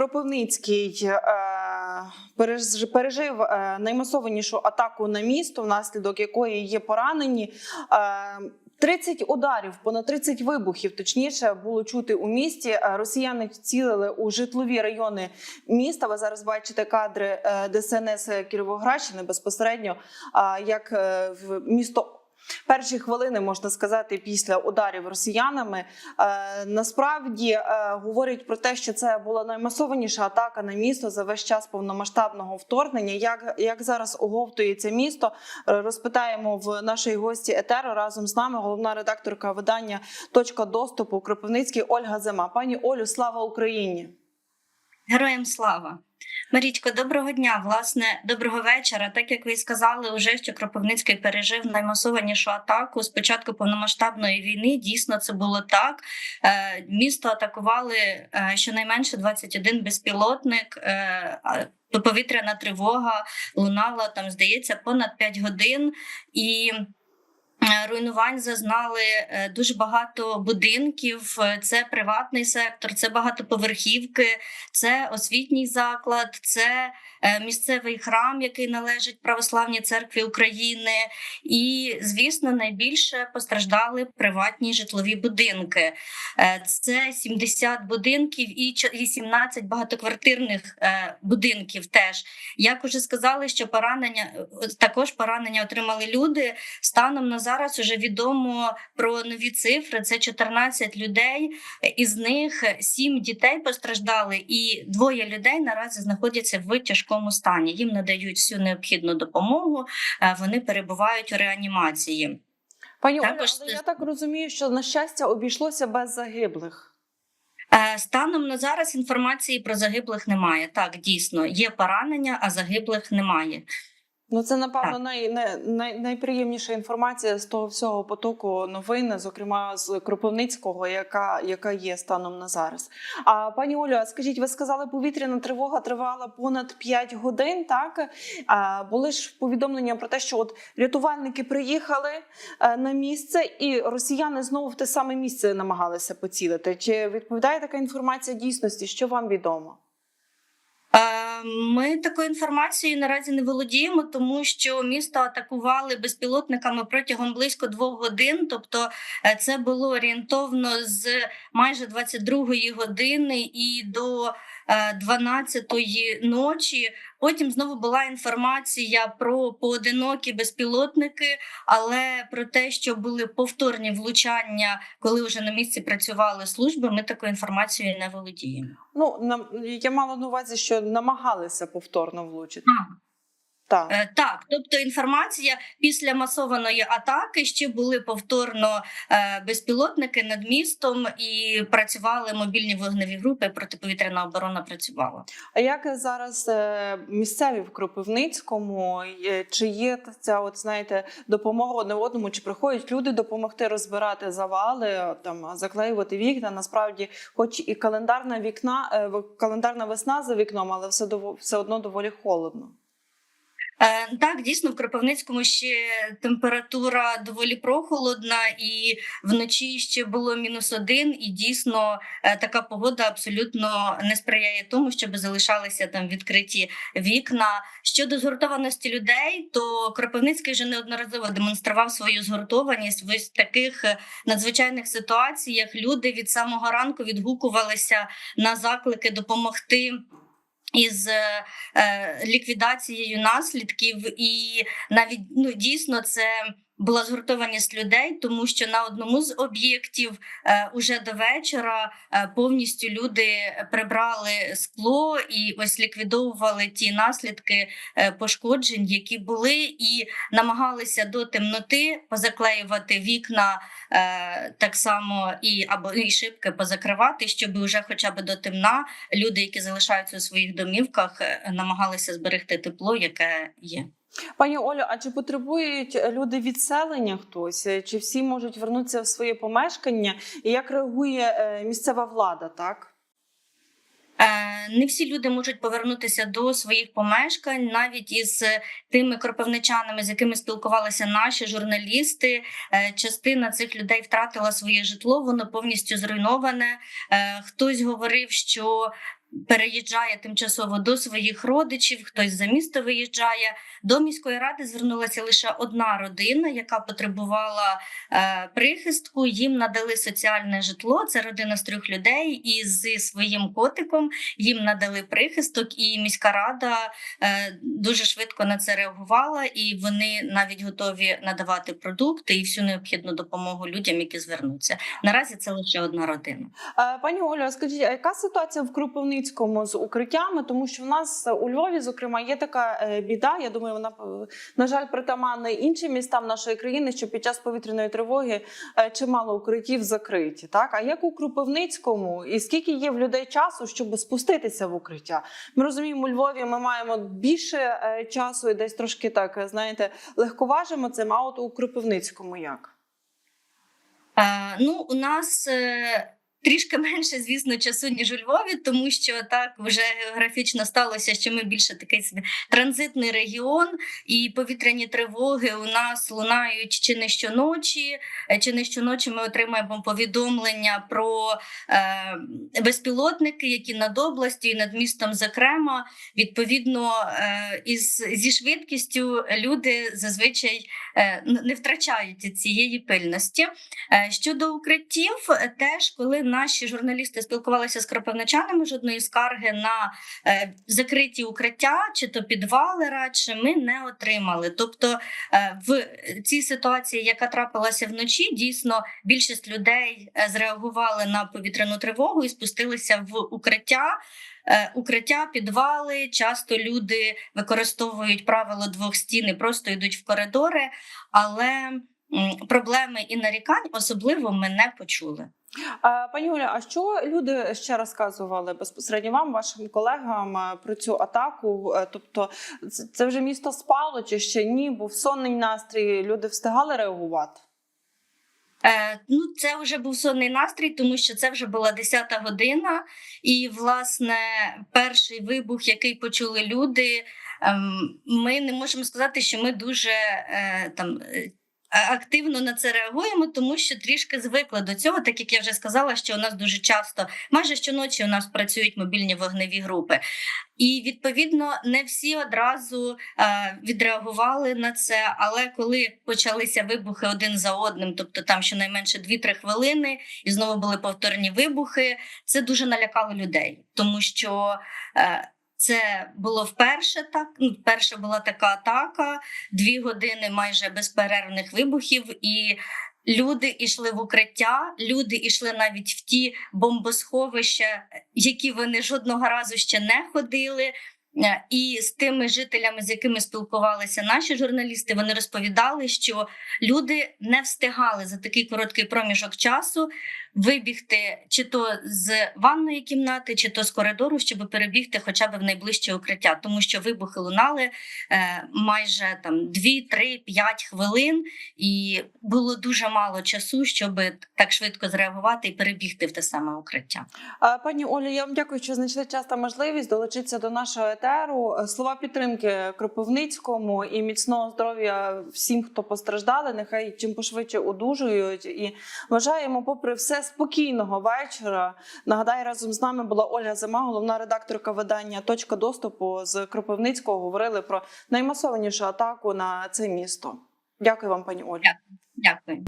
Кропивницький е, переж- пережив е, наймасованішу атаку на місто, внаслідок якої є поранені. Е, 30 ударів, понад 30 вибухів, точніше було чути у місті. Е, Росіяни цілили у житлові райони міста. Ви зараз бачите кадри е, ДСНС Кіровоградщини безпосередньо, е, як е, в місто. Перші хвилини можна сказати після ударів росіянами е, насправді е, говорять про те, що це була наймасованіша атака на місто за весь час повномасштабного вторгнення. Як, як зараз оговтується місто, е, розпитаємо в нашої гості Етеро разом з нами. Головна редакторка видання Точка доступу Кропивницький Ольга Зима. Пані Олю, слава Україні! Героям слава! Марічко, доброго дня. Власне, доброго вечора. Так як ви сказали, уже що Кропивницький пережив наймасованішу атаку з початку повномасштабної війни. Дійсно, це було так. Е, Місто атакували е, щонайменше 21 безпілотник. е, Повітряна тривога лунала там, здається, понад 5 годин і. Руйнувань зазнали е, дуже багато будинків. Е, Це приватний сектор, це багатоповерхівки, це освітній заклад, це місцевий храм, який належить Православній церкві України. І, звісно, найбільше постраждали приватні житлові будинки. Е, Це 70 будинків і чо- 17 багатоквартирних е, будинків. Теж як уже сказали, що поранення е, також поранення отримали люди. Станом на зараз уже відомо про нові цифри. Це 14 людей. Із них 7 дітей постраждали, і двоє людей наразі знаходяться в тяжкому стані. Їм надають всю необхідну допомогу. е, Вони перебувають у реанімації. Пані Також... Також але я так розумію, що на щастя обійшлося без загиблих. Е, Станом на зараз інформації про загиблих немає. Так, дійсно, є поранення, а загиблих немає. Ну, це напевно най, най, най, найприємніша інформація з того всього потоку новин, зокрема з Кропивницького, яка, яка є станом на зараз. А пані Олю, а скажіть, ви сказали, повітряна тривога тривала понад 5 годин. Так а, були ж повідомлення про те, що от рятувальники приїхали е, на місце, і росіяни знову в те саме місце намагалися поцілити. Чи відповідає така інформація дійсності? Що вам відомо? Ми такою інформацією наразі не володіємо, тому що місто атакували безпілотниками протягом близько двох годин. Тобто, е, це було орієнтовно з майже 22-ї години і до 12-ї ночі. Потім знову була інформація про поодинокі безпілотники, але про те, що були повторні влучання, коли вже на місці працювали служби, ми такою інформацією не володіємо. Ну нам я мала на увазі, що намагалися повторно влучити. А. Так. Е, Так, тобто інформація після масованої атаки ще були повторно е, безпілотники над містом і працювали мобільні вогневі групи. Протиповітряна оборона працювала. А як зараз е, місцеві в Кропивницькому? Чи є ця, от знаєте, допомога одне одному? Чи приходять люди допомогти розбирати завали, там заклеювати вікна? Насправді, хоч і календарна вікна, е, календарна весна за вікном, але все все одно доволі холодно. Е, Так, дійсно, в Кропивницькому ще температура доволі прохолодна, і вночі ще було мінус один. І дійсно е, така погода абсолютно не сприяє тому, щоб залишалися там відкриті вікна. Щодо згуртованості людей, то Кропивницький вже неодноразово демонстрував свою згуртованість в ось таких е, надзвичайних ситуаціях. Люди від самого ранку відгукувалися на заклики допомогти. Із е, е, ліквідацією наслідків, і навіть ну дійсно це була згуртованість людей, тому що на одному з об'єктів е, уже до вечора е, повністю люди прибрали скло і ось ліквідовували ті наслідки е, пошкоджень, які були, і намагалися до темноти позаклеювати вікна так само і або і шибки позакривати, щоб уже хоча б до темна люди, які залишаються у своїх домівках, намагалися зберегти тепло, яке є. Пані Олю, а чи потребують люди відселення хтось? Чи всі можуть вернутися в своє помешкання? І як реагує е, місцева влада? Так? Е, Не всі люди можуть повернутися до своїх помешкань, навіть із е, тими кропивничанами, з якими спілкувалися наші журналісти. Частина цих людей втратила своє житло, воно повністю зруйноване. Хтось говорив, що переїжджає тимчасово до своїх родичів, хтось за місто виїжджає. До міської ради звернулася лише одна родина, яка потребувала е, прихистку. Їм надали соціальне житло. Це родина з трьох людей, і зі своїм котиком їм надали прихисток. І міська рада е, дуже швидко на це реагувала, і вони навіть готові надавати продукти і всю необхідну допомогу людям, які звернуться. Наразі це лише одна родина. Е, Пані Олю, скажіть, а яка ситуація в Кропивницькому з укриттями? Тому що в нас у Львові, зокрема, є така е, біда. Я думаю, вона е, на жаль притаманна іншим містам нашої країни, що під час повітряної тривоги е, чимало укриттів закриті. Так, а як у Кропивницькому, і скільки є в людей часу, щоб спуститися в укриття? Ми розуміємо, у Львові ми маємо більше часу і десь трошки так знаєте, легковажимо це. А от у Кропивницькому як? Ну, у нас трішки менше, звісно, часу, ніж у Львові, тому що так вже географічно сталося, що ми більше такий собі транзитний регіон, і повітряні тривоги у нас лунають чи не щоночі, е, чи не щоночі ми отримаємо повідомлення про е, безпілотники, які над областю і над містом, зокрема, відповідно, е, із зі швидкістю люди зазвичай е, не втрачають цієї пильності. Е, Щодо укриттів, е, теж коли наші журналісти спілкувалися з кропивничанами, жодної скарги на е, закриті укриття чи то підвали радше ми не отримали. Тобто е, в цій ситуації, яка трапилася вночі, дійсно більшість людей е, зреагували на повітряну тривогу і спустилися в укриття. Укриття, підвали. Часто люди використовують правило двох стін і просто йдуть в коридори, але проблеми і нарікань особливо ми не почули. Пані Оля, а що люди ще розказували безпосередньо вам, вашим колегам е, про цю атаку? Е, Тобто, це- вже місто спало чи ще ні? Був сонний настрій, люди встигали реагувати? Е, ну, це вже був сонний настрій, тому що це вже була 10-та година, і власне перший вибух, який почули люди, ем, ми не можемо сказати, що ми дуже е, там. Е, Активно на це реагуємо, тому що трішки звикли до цього, так як я вже сказала, що у нас дуже часто, майже щоночі у нас працюють мобільні вогневі групи. І відповідно не всі одразу е, відреагували на це. Але коли почалися вибухи один за одним, тобто там щонайменше 2-3 хвилини, і знову були повторні вибухи, це дуже налякало людей, тому що. Це було вперше так. Перша була така атака, дві години майже безперервних вибухів, і люди йшли в укриття, люди йшли навіть в ті бомбосховища, які вони жодного разу ще не ходили. Е, І з тими жителями, з якими спілкувалися наші журналісти, вони розповідали, що люди не встигали за такий короткий проміжок часу вибігти чи то з ванної кімнати, чи то з коридору, щоб перебігти хоча б в найближче укриття, тому що вибухи лунали е, майже там 2, 3, 5 хвилин, і було дуже мало часу, щоб так швидко зреагувати і перебігти в те саме укриття. Пані Олі, я вам дякую, що знайшли час та можливість долучитися до нашого етеру. Е, Слова підтримки Кропивницькому і міцного здоров'я всім, хто постраждали. Нехай чим пошвидше одужують. І вважаємо, попри все, спокійного вечора. Нагадаю, разом з нами була Ольга Зима, головна редакторка видання Точка доступу з Кропивницького. Говорили про наймасованішу атаку на це місто. Дякую вам, пані Олі. Дякую.